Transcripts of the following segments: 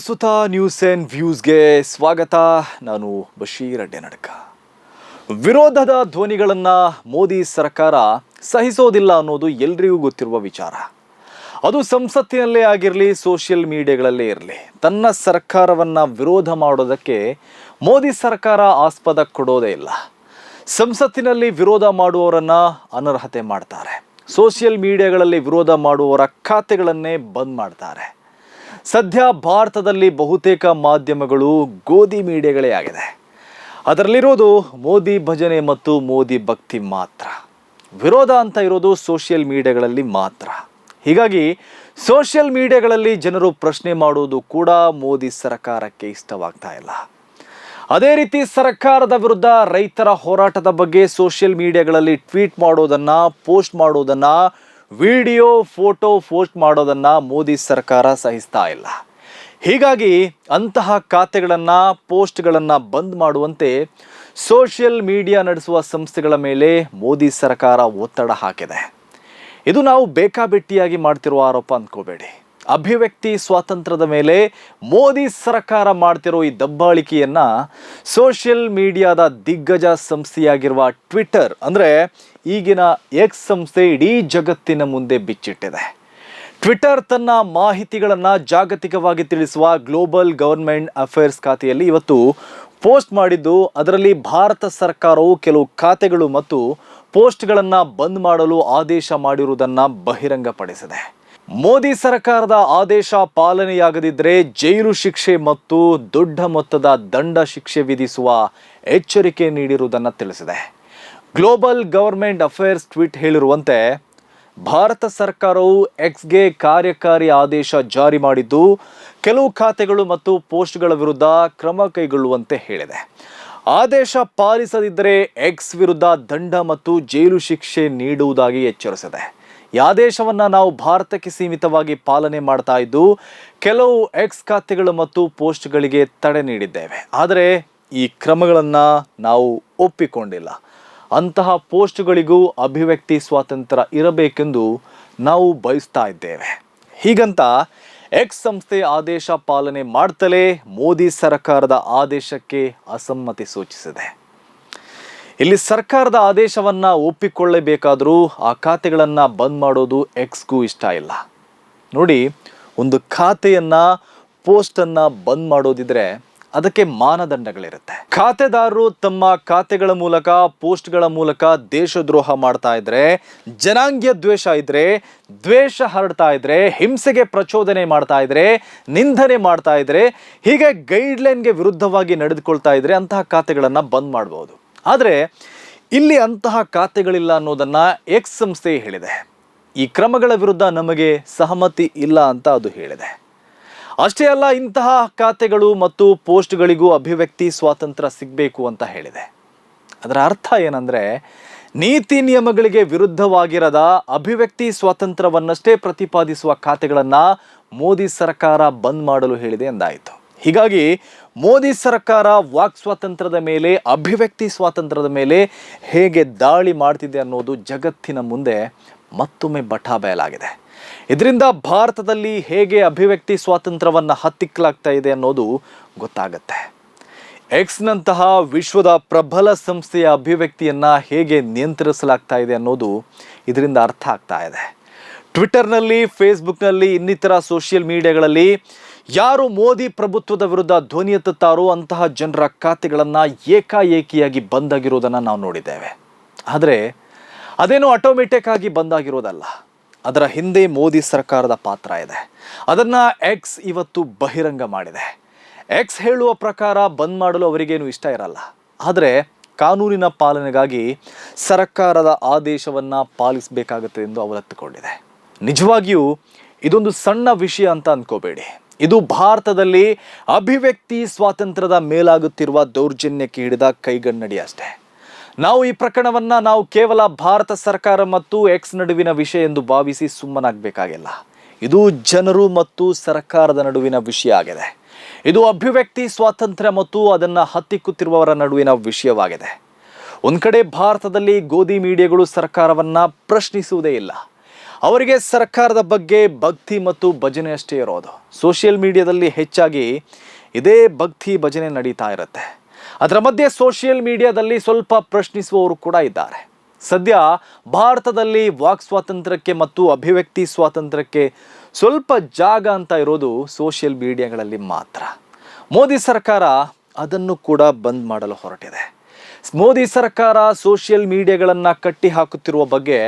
ಪ್ರಸ್ತುತ news and ವ್ಯೂಸ್ಗೆ ಸ್ವಾಗತ. ನಾನು ಬಶೀರ್ ಅಡ್ಡೆನಡ್ಕ ವಿರೋಧದ ಧ್ವನಿಗಳನ್ನು ಮೋದಿ ಸರ್ಕಾರ ಸಹಿಸೋದಿಲ್ಲ ಅನ್ನೋದು ಎಲ್ರಿಗೂ ಗೊತ್ತಿರುವ ವಿಚಾರ. ಅದು ಸಂಸತ್ತಿನಲ್ಲೇ ಆಗಿರಲಿ ಸೋಷಿಯಲ್ ಮೀಡಿಯಾಗಳಲ್ಲೇ ಇರಲಿ, ತನ್ನ ಸರ್ಕಾರವನ್ನು ವಿರೋಧ ಮಾಡೋದಕ್ಕೆ ಮೋದಿ ಸರ್ಕಾರ ಆಸ್ಪದ ಕೊಡೋದೇ ಇಲ್ಲ. ಸಂಸತ್ತಿನಲ್ಲಿ ವಿರೋಧ ಮಾಡುವವರನ್ನು ಅನರ್ಹತೆ ಮಾಡ್ತಾರೆ. ಸೋಷಿಯಲ್ ಮೀಡಿಯಾಗಳಲ್ಲಿ ವಿರೋಧ ಮಾಡುವವರ ಖಾತೆಗಳನ್ನೇ ಬಂದ್ ಮಾಡ್ತಾರೆ. ಸದ್ಯ ಭಾರತದಲ್ಲಿ ಬಹುತೇಕ ಮಾಧ್ಯಮಗಳು ಗೋಧಿ ಮೀಡಿಯಾಗಳೇ ಆಗಿದೆ ಅದರಲ್ಲಿರೋದು ಮೋದಿ ಭಜನೆ ಮತ್ತು ಮೋದಿ ಭಕ್ತಿ ಮಾತ್ರ. ವಿರೋಧ ಅಂತ ಇರೋದು ಸೋಷಿಯಲ್ ಮೀಡಿಯಾಗಳಲ್ಲಿ ಮಾತ್ರ. ಹೀಗಾಗಿ ಸೋಷಿಯಲ್ ಮೀಡಿಯಾಗಳಲ್ಲಿ ಜನರು ಪ್ರಶ್ನೆ ಮಾಡುವುದು ಕೂಡ ಮೋದಿ ಸರ್ಕಾರಕ್ಕೆ ಇಷ್ಟವಾಗ್ತಾ ಇಲ್ಲ. ಅದೇ ರೀತಿ ಸರ್ಕಾರದ ವಿರುದ್ಧ ರೈತರ ಹೋರಾಟದ ಬಗ್ಗೆ ಸೋಷಿಯಲ್ ಮೀಡಿಯಾಗಳಲ್ಲಿ ಟ್ವೀಟ್ ಮಾಡೋದನ್ನು, ಪೋಸ್ಟ್ ಮಾಡೋದನ್ನ ವಿಡಿಯೋ, ಫೋಟೋ ಪೋಸ್ಟ್ ಮಾಡೋದನ್ನ ಮೋದಿ ಸರ್ಕಾರ ಸಹಿಸ್ತಾ ಇಲ್ಲ. ಹೀಗಾಗಿ ಅಂತಹ ಖಾತೆಗಳನ್ನು, ಪೋಸ್ಟ್ಗಳನ್ನು ಬಂದ್ ಮಾಡುವಂತೆ ಸೋಷಿಯಲ್ ಮೀಡಿಯಾ ನಡೆಸುವ ಸಂಸ್ಥೆಗಳ ಮೇಲೆ ಮೋದಿ ಸರ್ಕಾರ ಒತ್ತಡ ಹಾಕಿದೆ. ಇದು ನಾವು ಬೇಕಾಬಿಟ್ಟಿಯಾಗಿ ಮಾಡ್ತಿರುವ ಆರೋಪ ಅಂದ್ಕೋಬೇಡಿ. ಅಭಿವ್ಯಕ್ತಿ ಸ್ವಾತಂತ್ರ್ಯದ ಮೇಲೆ ಮೋದಿ ಸರ್ಕಾರ ಮಾಡ್ತಿರೋ ಈ ದಬ್ಬಾಳಿಕೆಯನ್ನ ಸೋಷಿಯಲ್ ಮೀಡಿಯಾದ ದಿಗ್ಗಜ ಸಂಸ್ಥೆಯಾಗಿರುವ ಟ್ವಿಟರ್, ಅಂದರೆ ಈಗಿನ ಎಕ್ಸ್ ಸಂಸ್ಥೆ ಇಡೀ ಜಗತ್ತಿನ ಮುಂದೆ ಬಿಚ್ಚಿಟ್ಟಿದೆ. ಟ್ವಿಟರ್ ತನ್ನ ಮಾಹಿತಿಗಳನ್ನು ಜಾಗತಿಕವಾಗಿ ತಿಳಿಸುವ ಗ್ಲೋಬಲ್ ಗವರ್ಮೆಂಟ್ ಅಫೇರ್ಸ್ ಖಾತೆಯಲ್ಲಿ ಇವತ್ತು ಪೋಸ್ಟ್ ಮಾಡಿದ್ದು, ಅದರಲ್ಲಿ ಭಾರತ ಸರ್ಕಾರವು ಕೆಲವು ಖಾತೆಗಳು ಮತ್ತು ಪೋಸ್ಟ್ಗಳನ್ನು ಬಂದ್ ಮಾಡಲು ಆದೇಶ ಮಾಡಿರುವುದನ್ನು ಬಹಿರಂಗಪಡಿಸಿದೆ. ಮೋದಿ ಸರ್ಕಾರದ ಆದೇಶ ಪಾಲನೆಯಾಗದಿದ್ದರೆ ಜೈಲು ಶಿಕ್ಷೆ ಮತ್ತು ದೊಡ್ಡ ಮೊತ್ತದ ದಂಡ ಶಿಕ್ಷೆ ವಿಧಿಸುವ ಎಚ್ಚರಿಕೆ ನೀಡಿರುವುದನ್ನು ತಿಳಿಸಿದೆ. ಗ್ಲೋಬಲ್ ಗವರ್ಮೆಂಟ್ ಅಫೇರ್ಸ್ ಟ್ವೀಟ್ ಹೇಳಿರುವಂತೆ, ಭಾರತ ಸರ್ಕಾರವು ಎಕ್ಸ್ಗೆ ಕಾರ್ಯಕಾರಿ ಆದೇಶ ಜಾರಿ ಮಾಡಿದ್ದು, ಕೆಲವು ಖಾತೆಗಳು ಮತ್ತು ಪೋಸ್ಟ್ಗಳ ವಿರುದ್ಧ ಕ್ರಮ ಕೈಗೊಳ್ಳುವಂತೆ ಹೇಳಿದೆ. ಆದೇಶ ಪಾಲಿಸದಿದ್ದರೆ ಎಕ್ಸ್ ವಿರುದ್ಧ ದಂಡ ಮತ್ತು ಜೈಲು ಶಿಕ್ಷೆ ನೀಡುವುದಾಗಿ ಎಚ್ಚರಿಸಿದೆ. ಈ ಆದೇಶವನ್ನು ನಾವು ಭಾರತಕ್ಕೆ ಸೀಮಿತವಾಗಿ ಪಾಲನೆ ಮಾಡ್ತಾ ಇದ್ದು, ಕೆಲವು ಎಕ್ಸ್ ಖಾತೆಗಳು ಮತ್ತು ಪೋಸ್ಟ್ಗಳಿಗೆ ತಡೆ ನೀಡಿದ್ದೇವೆ. ಆದರೆ ಈ ಕ್ರಮಗಳನ್ನು ನಾವು ಒಪ್ಪಿಕೊಂಡಿಲ್ಲ. ಅಂತಹ ಪೋಸ್ಟ್ಗಳಿಗೂ ಅಭಿವ್ಯಕ್ತಿ ಸ್ವಾತಂತ್ರ್ಯ ಇರಬೇಕೆಂದು ನಾವು ಬಯಸ್ತಾ ಇದ್ದೇವೆ. ಹೀಗಂತ ಎಕ್ಸ್ ಸಂಸ್ಥೆ ಆದೇಶ ಪಾಲನೆ ಮಾಡ್ತಲೇ ಮೋದಿ ಸರ್ಕಾರದ ಆದೇಶಕ್ಕೆ ಅಸಮ್ಮತಿ ಸೂಚಿಸಿದೆ. ಇಲ್ಲಿ ಸರ್ಕಾರದ ಆದೇಶವನ್ನ ಒಪ್ಪಿಕೊಳ್ಳಬೇಕಾದರೂ ಆ ಖಾತೆಗಳನ್ನು ಬಂದ್ ಮಾಡೋದು ಎಕ್ಸ್ಗೂ ಇಷ್ಟ ಇಲ್ಲ. ನೋಡಿ, ಒಂದು ಖಾತೆಯನ್ನ ಪೋಸ್ಟನ್ನು ಬಂದ್ ಮಾಡೋದಿದ್ರೆ ಅದಕ್ಕೆ ಮಾನದಂಡಗಳಿರುತ್ತೆ. ಖಾತೆದಾರರು ತಮ್ಮ ಖಾತೆಗಳ ಮೂಲಕ, ಪೋಸ್ಟ್ಗಳ ಮೂಲಕ ದೇಶದ್ರೋಹ ಮಾಡ್ತಾ ಇದ್ರೆ, ಜನಾಂಗೀಯ ದ್ವೇಷ ಇದ್ರೆ, ದ್ವೇಷ ಹರಡ್ತಾ ಇದ್ರೆ, ಹಿಂಸೆಗೆ ಪ್ರಚೋದನೆ ಮಾಡ್ತಾ ಇದ್ರೆ, ನಿಂದನೆ ಮಾಡ್ತಾ ಇದ್ರೆ, ಹೀಗೆ ಗೈಡ್ಲೈನ್ಗೆ ವಿರುದ್ಧವಾಗಿ ನಡೆದುಕೊಳ್ತಾ ಇದ್ರೆ ಅಂತಹ ಖಾತೆಗಳನ್ನು ಬಂದ್ ಮಾಡಬಹುದು ಆದರೆ ಇಲ್ಲಿ ಅಂತಹ ಖಾತೆಗಳಿಲ್ಲ ಅನ್ನೋದನ್ನು ಎಕ್ಸ್ ಸಂಸ್ಥೆ ಹೇಳಿದೆ. ಈ ಕ್ರಮಗಳ ವಿರುದ್ಧ ನಮಗೆ ಸಹಮತಿ ಇಲ್ಲ ಅಂತ ಅದು ಹೇಳಿದೆ. ಅಷ್ಟೇ ಅಲ್ಲ, ಇಂತಹ ಖಾತೆಗಳು ಮತ್ತು ಪೋಸ್ಟ್ಗಳಿಗೂ ಅಭಿವ್ಯಕ್ತಿ ಸ್ವಾತಂತ್ರ್ಯ ಸಿಗಬೇಕು ಅಂತ ಹೇಳಿದೆ. ಅದರ ಅರ್ಥ ಏನಂದರೆ, ನೀತಿ ನಿಯಮಗಳಿಗೆ ವಿರುದ್ಧವಾಗಿರದ ಅಭಿವ್ಯಕ್ತಿ ಸ್ವಾತಂತ್ರ್ಯವನ್ನಷ್ಟೇ ಪ್ರತಿಪಾದಿಸುವ ಖಾತೆಗಳನ್ನು ಮೋದಿ ಸರ್ಕಾರ ಬಂದ್ ಮಾಡಲು ಹೇಳಿದೆ ಎಂದಾಯಿತು. ಹೀಗಾಗಿ ಮೋದಿ ಸರ್ಕಾರ ವಾಕ್ ಸ್ವಾತಂತ್ರ್ಯದ ಮೇಲೆ, ಅಭಿವ್ಯಕ್ತಿ ಸ್ವಾತಂತ್ರ್ಯದ ಮೇಲೆ ಹೇಗೆ ದಾಳಿ ಮಾಡ್ತಿದೆ ಅನ್ನೋದು ಜಗತ್ತಿನ ಮುಂದೆ ಮತ್ತೊಮ್ಮೆ ಬಟಾ ಬಯಲಾಗಿದೆ. ಇದರಿಂದ ಭಾರತದಲ್ಲಿ ಹೇಗೆ ಅಭಿವ್ಯಕ್ತಿ ಸ್ವಾತಂತ್ರ್ಯವನ್ನು ಹತ್ತಿಕ್ಕಲಾಗ್ತಾ ಇದೆ ಅನ್ನೋದು ಗೊತ್ತಾಗತ್ತೆ. ಎಕ್ಸ್ನಂತಹ ವಿಶ್ವದ ಪ್ರಬಲ ಸಂಸ್ಥೆಯ ಅಭಿವ್ಯಕ್ತಿಯನ್ನು ಹೇಗೆ ನಿಯಂತ್ರಿಸಲಾಗ್ತಾ ಇದೆ ಅನ್ನೋದು ಇದರಿಂದ ಅರ್ಥ ಆಗ್ತಾ ಇದೆ. ಟ್ವಿಟರ್ನಲ್ಲಿ ಫೇಸ್ಬುಕ್ನಲ್ಲಿ ಇನ್ನಿತರ ಸೋಷಿಯಲ್ ಮೀಡಿಯಾಗಳಲ್ಲಿ ಯಾರು ಮೋದಿ ಪ್ರಭುತ್ವದ ವಿರುದ್ಧ ಧ್ವನಿ ಎತ್ತುತ್ತಾರೋ ಅಂತಹ ಜನರ ಖಾತೆಗಳನ್ನು ಏಕಾಏಕಿಯಾಗಿ ಬಂದಾಗಿರೋದನ್ನು ನಾವು ನೋಡಿದ್ದೇವೆ. ಆದರೆ ಅದೇನು ಆಟೋಮೆಟಿಕ್ ಆಗಿ ಬಂದಾಗಿರೋದಲ್ಲ. ಅದರ ಹಿಂದೆ ಮೋದಿ ಸರ್ಕಾರದ ಪಾತ್ರ ಇದೆ. ಅದನ್ನು ಎಕ್ಸ್ ಇವತ್ತು ಬಹಿರಂಗ ಮಾಡಿದೆ. ಎಕ್ಸ್ ಹೇಳುವ ಪ್ರಕಾರ ಬಂದ್ ಮಾಡಲು ಅವರಿಗೇನು ಇಷ್ಟ ಇರಲ್ಲ. ಆದರೆ ಕಾನೂನಿನ ಪಾಲನೆಗಾಗಿ ಸರ್ಕಾರದ ಆದೇಶವನ್ನು ಪಾಲಿಸಬೇಕಾಗುತ್ತೆ ಎಂದು ಅವಲತ್ತುಕೊಂಡಿದೆ. ನಿಜವಾಗಿಯೂ ಇದೊಂದು ಸಣ್ಣ ವಿಷಯ ಅಂತ ಅಂದ್ಕೋಬೇಡಿ ಇದು ಭಾರತದಲ್ಲಿ ಅಭಿವ್ಯಕ್ತಿ ಸ್ವಾತಂತ್ರ್ಯದ ಮೇಲಾಗುತ್ತಿರುವ ದೌರ್ಜನ್ಯಕ್ಕೆ ಹಿಡಿದ ಕೈಗನ್ನಡಿ ಅಷ್ಟೇ. ನಾವು ಈ ಪ್ರಕರಣವನ್ನ ನಾವು ಕೇವಲ ಭಾರತ ಸರ್ಕಾರ ಮತ್ತು ಎಕ್ಸ್ ನಡುವಿನ ವಿಷಯ ಎಂದು ಭಾವಿಸಿ ಸುಮ್ಮನಾಗಬೇಕಾಗಿಲ್ಲ. ಇದು ಜನರು ಮತ್ತು ಸರ್ಕಾರದ ನಡುವಿನ ವಿಷಯ ಆಗಿದೆ. ಇದು ಅಭಿವ್ಯಕ್ತಿ ಸ್ವಾತಂತ್ರ್ಯ ಮತ್ತು ಅದನ್ನು ಹತ್ತಿಕ್ಕುತ್ತಿರುವವರ ನಡುವಿನ ವಿಷಯವಾಗಿದೆ. ಒಂದು ಕಡೆ ಭಾರತದಲ್ಲಿ ಗೋಧಿ ಮೀಡಿಯಾಗಳು ಸರ್ಕಾರವನ್ನ ಪ್ರಶ್ನಿಸುವುದೇ ಇಲ್ಲ. ಅವರಿಗೆ ಸರ್ಕಾರದ ಬಗ್ಗೆ ಭಕ್ತಿ ಮತ್ತು ಭಜನೆ ಅಷ್ಟೇ ಇರೋದು. ಸೋಷಿಯಲ್ ಮೀಡಿಯಾದಲ್ಲಿ ಹೆಚ್ಚಾಗಿ ಇದೇ ಭಕ್ತಿ, ಭಜನೆ ನಡೀತಾ ಇರುತ್ತೆ. ಅದರ ಮಧ್ಯೆ ಸೋಷಿಯಲ್ ಮೀಡಿಯಾದಲ್ಲಿ ಸ್ವಲ್ಪ ಪ್ರಶ್ನಿಸುವವರು ಕೂಡ ಇದ್ದಾರೆ. ಸದ್ಯ ಭಾರತದಲ್ಲಿ ವಾಕ್ ಸ್ವಾತಂತ್ರ್ಯಕ್ಕೆ ಮತ್ತು ಅಭಿವ್ಯಕ್ತಿ ಸ್ವಾತಂತ್ರ್ಯಕ್ಕೆ ಸ್ವಲ್ಪ ಜಾಗ ಅಂತ ಇರೋದು ಸೋಷಿಯಲ್ ಮೀಡಿಯಾಗಳಲ್ಲಿ ಮಾತ್ರ. ಮೋದಿ ಸರ್ಕಾರ ಅದನ್ನು ಕೂಡ ಬಂದ್ ಮಾಡಲು ಹೊರಟಿದೆ. ಮೋದಿ ಸರ್ಕಾರ ಸೋಷಿಯಲ್ ಮೀಡಿಯಾಗಳನ್ನು ಕಟ್ಟಿ ಹಾಕುತ್ತಿರುವ ಬಗ್ಗೆ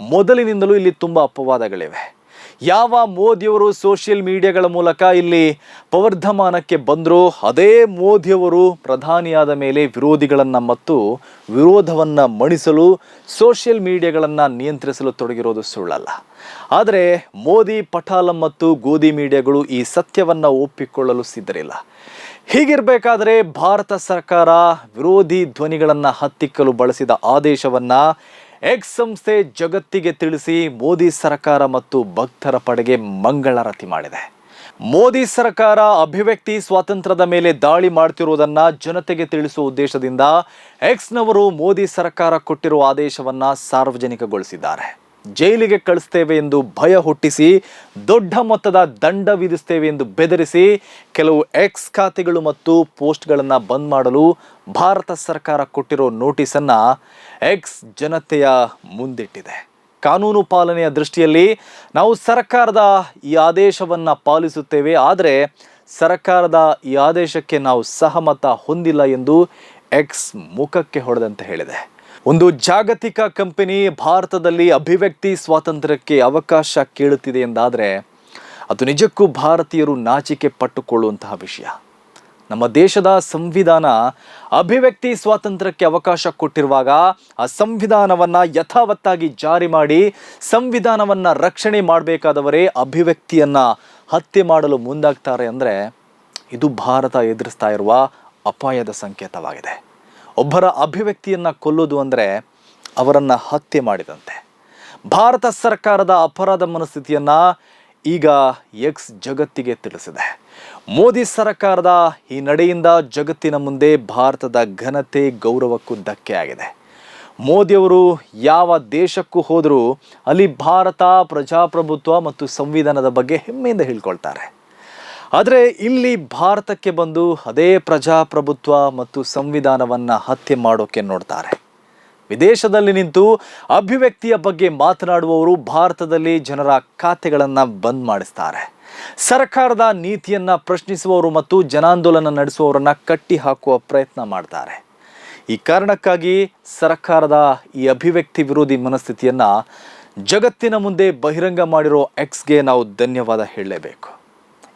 ಮೊದಲಿನಿಂದಲೂ ಇಲ್ಲಿ ತುಂಬ ಅಪವಾದಗಳಿವೆ. ಯಾವ ಮೋದಿಯವರು ಸೋಷಿಯಲ್ ಮೀಡಿಯಾಗಳ ಮೂಲಕ ಇಲ್ಲಿ ಪವರ್ಧಮಾನಕ್ಕೆ ಬಂದರೂ, ಅದೇ ಮೋದಿಯವರು ಪ್ರಧಾನಿಯಾದ ಮೇಲೆ ವಿರೋಧಿಗಳನ್ನು ಮತ್ತು ವಿರೋಧವನ್ನು ಮಣಿಸಲು, ಸೋಷಿಯಲ್ ಮೀಡಿಯಾಗಳನ್ನು ನಿಯಂತ್ರಿಸಲು ತೊಡಗಿರೋದು ಸುಳ್ಳಲ್ಲ. ಆದರೆ ಮೋದಿ ಪಠಾಲಂ ಮತ್ತು ಗೋಧಿ ಮೀಡಿಯಾಗಳು ಈ ಸತ್ಯವನ್ನು ಒಪ್ಪಿಕೊಳ್ಳಲು ಸಿದ್ಧರಿಲ್ಲ. ಹೀಗಿರಬೇಕಾದರೆ ಭಾರತ ಸರ್ಕಾರ ವಿರೋಧಿ ಧ್ವನಿಗಳನ್ನು ಹತ್ತಿಕ್ಕಲು ಬಳಸಿದ ಆದೇಶವನ್ನು ಎಕ್ಸ್ ಸಂಸ್ಥೆ ಜಗತ್ತಿಗೆ ತಿಳಿಸಿ ಮೋದಿ ಸರ್ಕಾರ ಮತ್ತು ಭಕ್ತರ ಪಡೆಗೆ ಮಂಗಳಾರತಿ ಮಾಡಿದೆ. ಮೋದಿ ಸರ್ಕಾರ ಅಭಿವ್ಯಕ್ತಿ ಸ್ವಾತಂತ್ರ್ಯದ ಮೇಲೆ ದಾಳಿ ಮಾಡ್ತಿರುವುದನ್ನ ಜನತೆಗೆ ತಿಳಿಸುವ ಉದ್ದೇಶದಿಂದ ಎಕ್ಸ್ನವರು ಮೋದಿ ಸರ್ಕಾರ ಕೊಟ್ಟಿರುವ ಆದೇಶವನ್ನ ಸಾರ್ವಜನಿಕಗೊಳಿಸಿದ್ದಾರೆ. ಜೈಲಿಗೆ ಕಳಿಸ್ತೇವೆ ಎಂದು ಭಯ ಹುಟ್ಟಿಸಿ, ದೊಡ್ಡ ಮೊತ್ತದ ದಂಡ ವಿಧಿಸ್ತೇವೆ ಎಂದು ಬೆದರಿಸಿ, ಕೆಲವು ಎಕ್ಸ್ ಖಾತೆಗಳು ಮತ್ತು ಪೋಸ್ಟ್ಗಳನ್ನು ಬಂದ್ ಮಾಡಲು ಭಾರತ ಸರ್ಕಾರ ಕೊಟ್ಟಿರೋ ನೋಟಿಸನ್ನು ಎಕ್ಸ್ ಜನತೆಯ ಮುಂದಿಟ್ಟಿದೆ. ಕಾನೂನು ಪಾಲನೆಯ ದೃಷ್ಟಿಯಲ್ಲಿ ನಾವು ಸರ್ಕಾರದ ಈ ಆದೇಶವನ್ನು ಪಾಲಿಸುತ್ತೇವೆ, ಆದರೆ ಸರ್ಕಾರದ ಈ ಆದೇಶಕ್ಕೆ ನಾವು ಸಹಮತ ಹೊಂದಿಲ್ಲ ಎಂದು ಎಕ್ಸ್ ಮುಖಕ್ಕೆ ಹೊಡೆದಂತೆ ಹೇಳಿದೆ. ಒಂದು ಜಾಗತಿಕ ಕಂಪನಿ ಭಾರತದಲ್ಲಿ ಅಭಿವ್ಯಕ್ತಿ ಸ್ವಾತಂತ್ರ್ಯಕ್ಕೆ ಅವಕಾಶ ಕೇಳುತ್ತಿದೆ ಎಂದಾದರೆ ಅದು ನಿಜಕ್ಕೂ ಭಾರತೀಯರು ನಾಚಿಕೆ ಪಟ್ಟುಕೊಳ್ಳುವಂತಹ ವಿಷಯ. ನಮ್ಮ ದೇಶದ ಸಂವಿಧಾನ ಅಭಿವ್ಯಕ್ತಿ ಸ್ವಾತಂತ್ರ್ಯಕ್ಕೆ ಅವಕಾಶ ಕೊಟ್ಟಿರುವಾಗ ಆ ಸಂವಿಧಾನವನ್ನು ಯಥಾವತ್ತಾಗಿ ಜಾರಿ ಮಾಡಿ ಸಂವಿಧಾನವನ್ನು ರಕ್ಷಣೆ ಮಾಡಬೇಕಾದವರೇ ಅಭಿವ್ಯಕ್ತಿಯನ್ನು ಹತ್ಯೆ ಮಾಡಲು ಮುಂದಾಗ್ತಾರೆ ಅಂದರೆ ಇದು ಭಾರತ ಎದುರಿಸ್ತಾ ಇರುವ ಅಪಾಯದ ಸಂಕೇತವಾಗಿದೆ. ಒಬ್ಬರ ಅಭಿವ್ಯಕ್ತಿಯನ್ನು ಕೊಲ್ಲೋದು ಅಂದರೆ ಅವರನ್ನು ಹತ್ಯೆ ಮಾಡಿದಂತೆ. ಭಾರತ ಸರ್ಕಾರದ ಅಪರಾಧ ಮನಸ್ಥಿತಿಯನ್ನು ಈಗ ಎಕ್ಸ್ ಜಗತ್ತಿಗೆ ತಿಳಿಸಿದೆ. ಮೋದಿ ಸರ್ಕಾರದ ಈ ನಡೆಯಿಂದ ಜಗತ್ತಿನ ಮುಂದೆ ಭಾರತದ ಘನತೆ ಗೌರವಕ್ಕೂ ಧಕ್ಕೆ ಆಗಿದೆ. ಮೋದಿಯವರು ಯಾವ ದೇಶಕ್ಕೂ ಹೋದರೂ ಅಲ್ಲಿ ಭಾರತ, ಪ್ರಜಾಪ್ರಭುತ್ವ ಮತ್ತು ಸಂವಿಧಾನದ ಬಗ್ಗೆ ಹೆಮ್ಮೆಯಿಂದ ಹೇಳ್ಕೊಳ್ತಾರೆ. ಆದರೆ ಇಲ್ಲಿ ಭಾರತಕ್ಕೆ ಬಂದು ಅದೇ ಪ್ರಜಾಪ್ರಭುತ್ವ ಮತ್ತು ಸಂವಿಧಾನವನ್ನು ಹತ್ಯೆ ಮಾಡೋಕೆ ನೋಡ್ತಾರೆ. ವಿದೇಶದಲ್ಲಿ ನಿಂತು ಅಭಿವ್ಯಕ್ತಿಯ ಬಗ್ಗೆ ಮಾತನಾಡುವವರು ಭಾರತದಲ್ಲಿ ಜನರ ಖಾತೆಗಳನ್ನು ಬಂದ್ ಮಾಡಿಸ್ತಾರೆ. ಸರ್ಕಾರದ ನೀತಿಯನ್ನು ಪ್ರಶ್ನಿಸುವವರು ಮತ್ತು ಜನಾಂದೋಲನ ನಡೆಸುವವರನ್ನು ಕಟ್ಟಿ ಹಾಕುವ ಪ್ರಯತ್ನ ಮಾಡ್ತಾರೆ. ಈ ಕಾರಣಕ್ಕಾಗಿ ಸರ್ಕಾರದ ಈ ಅಭಿವ್ಯಕ್ತಿ ವಿರೋಧಿ ಮನಸ್ಥಿತಿಯನ್ನು ಜಗತ್ತಿನ ಮುಂದೆ ಬಹಿರಂಗ ಮಾಡಿರೋ ಎಕ್ಸ್ಗೆ ನಾವು ಧನ್ಯವಾದ ಹೇಳಲೇಬೇಕು.